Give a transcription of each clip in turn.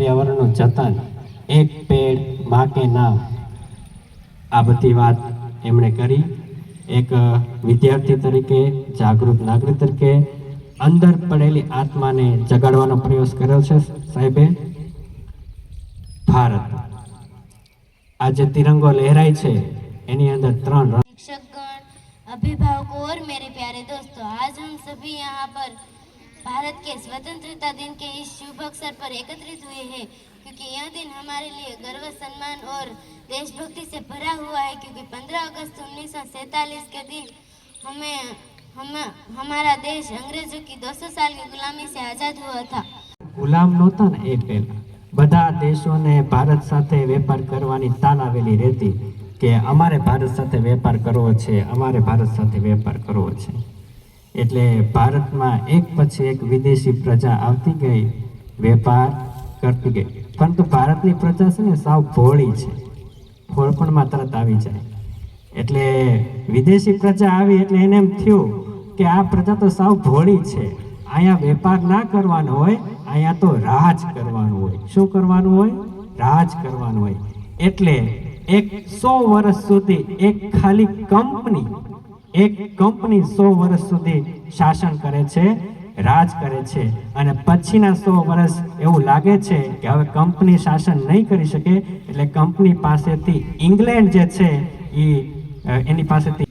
પર્યાવરણનું જતન એક પેડ મા કે આ બધી વાત એમણે કરી. એક વિદ્યાર્થી તરીકે, જાગૃત નાગરિક તરીકે અંદર પડેલી આત્માને જગાડવાનો પ્રયાસ કર્યો છે સાહેબે. ભારત. આજે તિરંગો લહેરાય છે, એની અંદર ત્રણ શિક્ષકગણ, અભિભાવકો ઓર મેરે પ્યારે દોસ્તો, આજ હમ સભી યહાં પર भारत के स्वतंत्रता दिन के इस शुभ अवसर पर एकत्रित हुए हैं क्योंकि यह दिन हमारे लिए गर्व सम्मान और देशभक्ति से भरा हुआ है क्योंकि 15 अगस्त उन्नीस के दिन हमें हम हमारा देश अंग्रेजों की 200 साल की गुलामी से आज़ाद हुआ था ગુલામ નહોતા ને એ પહેલા બધા દેશોને ભારત સાથે વેપાર કરવાની તાન આવેલી રહેતી કે અમારે ભારત સાથે વેપાર કરવો છે અમારે ભારત સાથે વેપાર કરવો છે એટલે ભારતમાં એક પછી એક વિદેશી પ્રજા આવતી ગઈ, વેપાર કરતી ગઈ. પરંતુ ભારતની પ્રજા છે ને સાવ ભોળી છે. ભોળપણમાં તરત આવી જાય. એટલે વિદેશી પ્રજા આવી એટલે એને એમ થયું કે આ પ્રજા તો સાવ ભોળી છે. અહીંયા વેપાર ના કરવાનો હોય, અહીંયા તો રાજ કરવાનું હોય. શું કરવાનું હોય? રાજ કરવાનું હોય. એટલે એક સો વર્ષ સુધી એક ખાલી કંપની એક કંપની સો વર્ષ સુધી શાસન કરે છે, રાજ કરે છે અને પછીના સો વર્ષ એવું લાગે છે કે હવે કંપની શાસન નહીં કરી શકે, એટલે કંપની પાસેથી ઇંગ્લેન્ડ જે છે એ એની પાસેથી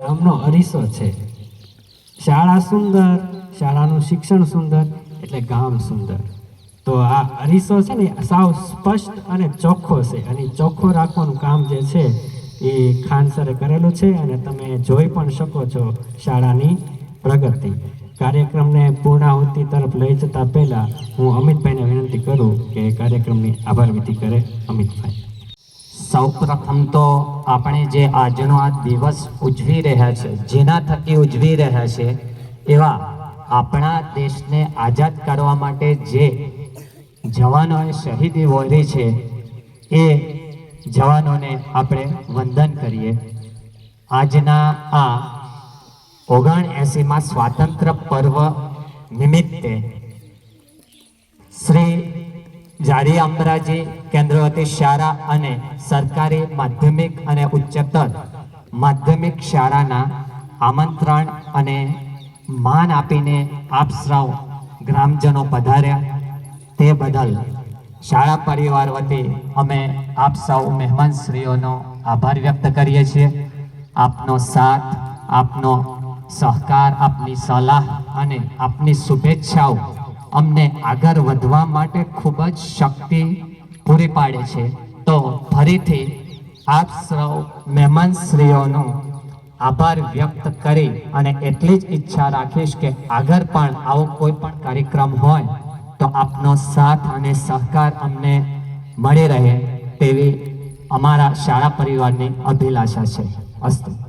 ગામનો અરીસો છે. શાળા સુંદર, શાળાનું શિક્ષણ સુંદર, એટલે ગામ સુંદર. તો આ અરીસો છે ને સાવ સ્પષ્ટ અને ચોખ્ખો છે. અને ચોખ્ખો રાખવાનું કામ જે છે, એ ખાન સરે કરેલું છે અને તમે જોઈ પણ શકો છો શાળાની પ્રગતિ. કાર્યક્રમને પૂર્ણાહુતિ તરફ લઈ જતા પહેલા હું અમિતભાઈને વિનંતી કરું કે કાર્યક્રમની આભાર વિધિ કરે અમિતભાઈ. સૌપ્રથમ તો આપણે જે આજનો આ દિવસ ઉજવી રહ્યા છે, જેના થકી ઉજવી રહ્યા છે, એવા આપણા દેશને આઝાદ કરવા માટે જે જવાનોએ શહીદી વહોરી છે, એ જવાનોને આપણે વંદન કરીએ. આજના આ ઓગણ એંસીમાં સ્વાતંત્ર્ય પર્વ નિમિત્તે શ્રી જાડી કેન્દ્ર કેન્દ્રવતી શાળા અને સરકારી માધ્યમિક અને ઉચ્ચતર માધ્યમિક શાળાના આમંત્રણ અને માન આપીને આપ સૌ ગ્રામજનો પધાર્યા. તે બદલ શાળા પરિવાર વતી અમે આપ સૌ મહેમાનશ્રીઓનો આભાર વ્યક્ત કરીએ છીએ. આપનો સાથ, આપનો સહકાર, આપની સલાહ અને આપની શુભેચ્છાઓ અમને આગળ વધવા માટે ખૂબ જ શક્તિ પૂરી પાડે છે. તો ફરીથી આપ સૌ મહેમાનશ્રીઓનો આભાર વ્યક્ત કરી અને એટલી જ ઈચ્છા રાખીશ કે આગળ પણ આવો કોઈ પણ કાર્યક્રમ હોય તો આપનો સાથ અને સહકાર અમને મળી રહે તેવી અમારા શાળા પરિવારની અભિલાષા છે. અસ્તુ.